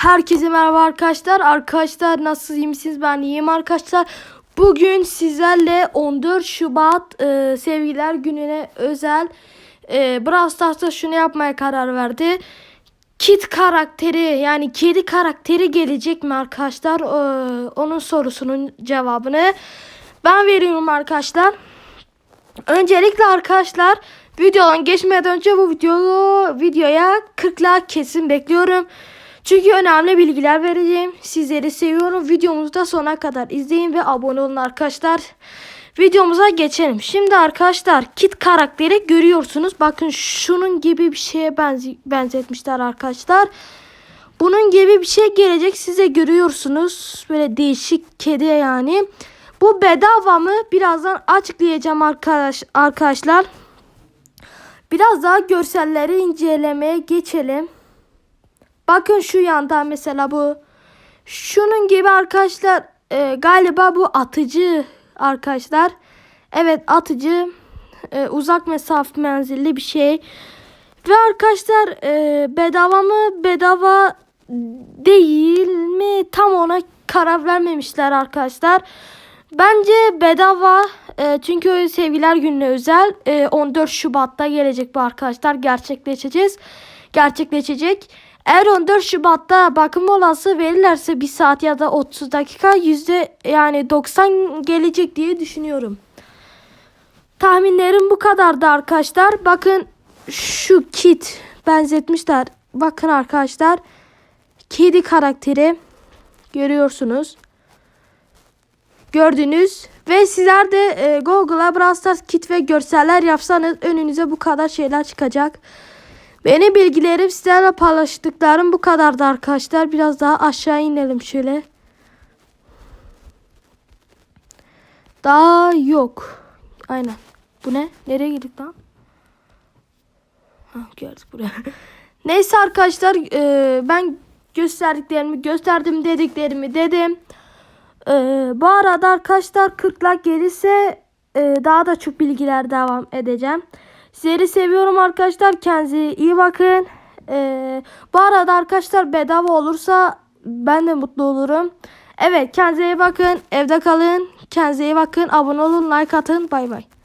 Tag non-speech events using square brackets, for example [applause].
Herkese merhaba arkadaşlar. Arkadaşlar nasıl iyi misiniz? Ben iyiyim arkadaşlar. Bugün sizlerle 14 Şubat e, Sevgiler Günü'ne özel e, Brawl Stars'ta şunu yapmaya karar verdi. Kit karakteri yani kedi karakteri gelecek mi arkadaşlar? E, onun sorusunun cevabını ben veriyorum arkadaşlar. Öncelikle arkadaşlar videodan geçmeden önce bu video videoya 40 like kesin bekliyorum. Çünkü önemli bilgiler vereceğim. Sizleri seviyorum. Videomuzu da sona kadar izleyin ve abone olun arkadaşlar. Videomuza geçelim. Şimdi arkadaşlar kit karakteri görüyorsunuz. Bakın şunun gibi bir şeye benzetmişler arkadaşlar. Bunun gibi bir şey gelecek size görüyorsunuz. Böyle değişik kedi yani. Bu bedava mı? Birazdan açıklayacağım arkadaş arkadaşlar. Biraz daha görselleri incelemeye geçelim. Bakın şu yanda mesela bu. Şunun gibi arkadaşlar e, galiba bu atıcı arkadaşlar. Evet atıcı e, uzak mesafe menzilli bir şey. Ve arkadaşlar e, bedava mı bedava değil mi tam ona karar vermemişler arkadaşlar. Bence bedava e, çünkü sevgiler gününe özel e, 14 Şubat'ta gelecek bu arkadaşlar gerçekleşeceğiz. Gerçekleşecek. Eğer 14 Şubat'ta bakım molası verirlerse 1 saat ya da 30 dakika yüzde yani 90 gelecek diye düşünüyorum. Tahminlerim bu kadardı arkadaşlar. Bakın şu kit benzetmişler. Bakın arkadaşlar. Kedi karakteri görüyorsunuz. Gördünüz. Ve sizler de e, Google'a Brawl Stars kit ve görseller yapsanız önünüze bu kadar şeyler çıkacak. Beni bilgilerim sizlerle paylaştıklarım bu kadardı arkadaşlar. Biraz daha aşağı inelim şöyle. Daha yok. Aynen. Bu ne? Nereye girdik lan? Ha, geldik buraya. [laughs] Neyse arkadaşlar e, ben gösterdiklerimi gösterdim dediklerimi dedim. E, bu arada arkadaşlar 40 like gelirse e, daha da çok bilgiler devam edeceğim. Sizleri seviyorum arkadaşlar. Kendinize iyi bakın. Ee, bu arada arkadaşlar bedava olursa ben de mutlu olurum. Evet kendinize iyi bakın. Evde kalın. Kendinize iyi bakın. Abone olun. Like atın. Bay bay.